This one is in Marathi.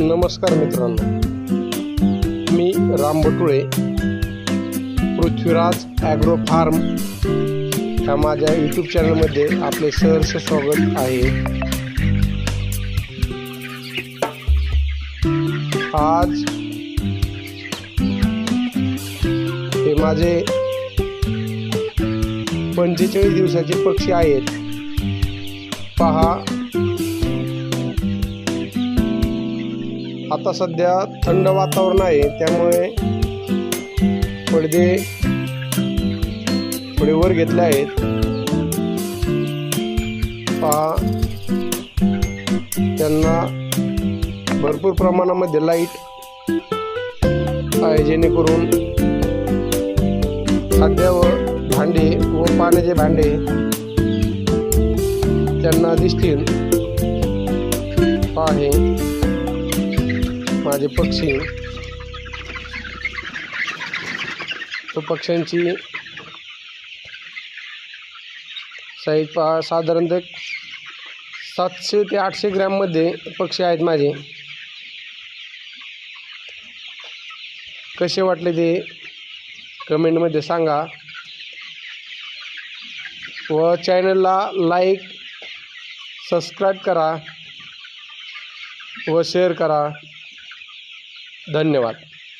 नमस्कार मित्रांनो. मी राम बटुळे पृथ्वीराज ॲग्रो फार्म ह्या माझ्या यूट्यूब चॅनलमध्ये आपले सहर्ष स्वागत आहे. आज हे माझे पंचेचाळीस दिवसाचे पक्षी आहेत. पहा आता सध्या थंड वातावरण आहे त्यामुळे पडदे थोडे वर घेतले आहेत. पहा त्यांना भरपूर प्रमाणामध्ये लाइट आहे जेणेकरून खाद्य व भांडे व पाण्याचे भांडे त्यांना दिसतील. पाहे माझे पक्षी. तो पक्ष्यांची साईज पहा साधारणतः सातशे ते आठशे ग्रॅममध्ये पक्षी आहेत माझे. कसे वाटले ते कमेंटमध्ये सांगा. व चॅनलला लाईक सबस्क्राईब करा. व शेअर करा. धन्यवाद.